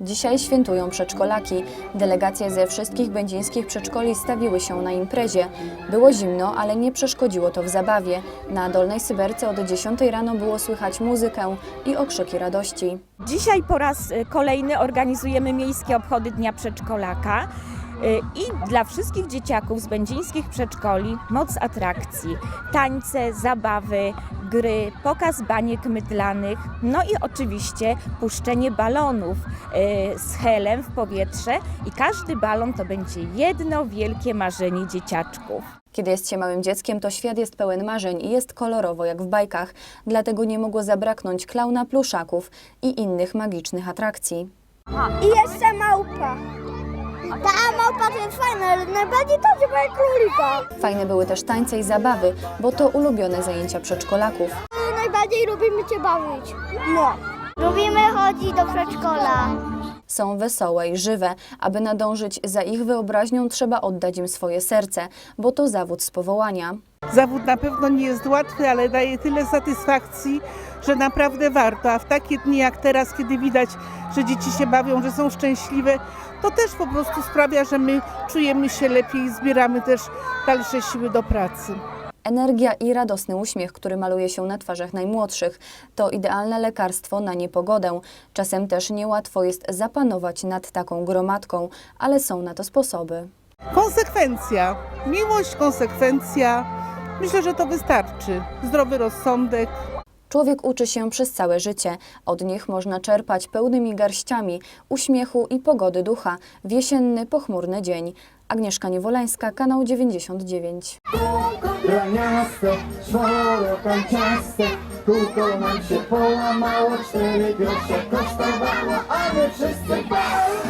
Dzisiaj świętują przedszkolaki. Delegacje ze wszystkich będzińskich przedszkoli stawiły się na imprezie. Było zimno, ale nie przeszkodziło to w zabawie. Na Dolnej Syberce od 10 rano było słychać muzykę i okrzyki radości. Dzisiaj po raz y, kolejny organizujemy miejskie obchody Dnia Przedszkolaka. Y, I dla wszystkich dzieciaków z będzińskich przedszkoli moc atrakcji. Tańce, zabawy, gry, pokaz baniek mydlanych, no i oczywiście puszczenie balonów y, z helem w powietrze i każdy balon to będzie jedno wielkie marzenie dzieciaczków. Kiedy jest się małym dzieckiem, to świat jest pełen marzeń i jest kolorowo jak w bajkach. Dlatego nie mogło zabraknąć klauna pluszaków i innych magicznych atrakcji. I jeszcze małpa. Ta małpa to jest fajna, ale najbardziej to, ma królika. Fajne były też tańce i zabawy, bo to ulubione zajęcia przedszkolaków. Najbardziej lubimy się bawić. No. Lubimy chodzić do przedszkola. Są wesołe i żywe. Aby nadążyć za ich wyobraźnią, trzeba oddać im swoje serce, bo to zawód z powołania. Zawód na pewno nie jest łatwy, ale daje tyle satysfakcji, że naprawdę warto. A w takie dni jak teraz, kiedy widać, że dzieci się bawią, że są szczęśliwe, to też po prostu sprawia, że my czujemy się lepiej i zbieramy też dalsze siły do pracy. Energia i radosny uśmiech, który maluje się na twarzach najmłodszych, to idealne lekarstwo na niepogodę. Czasem też niełatwo jest zapanować nad taką gromadką, ale są na to sposoby. Konsekwencja, miłość, konsekwencja. Myślę, że to wystarczy. Zdrowy rozsądek, Człowiek uczy się przez całe życie. Od nich można czerpać pełnymi garściami uśmiechu i pogody ducha w jesienny, pochmurny dzień. Agnieszka Niewolańska, kanał 99. graniaste, czworokanciaste, kółko nam się połamało, cztery grosze kosztowało, a my wszyscy bali.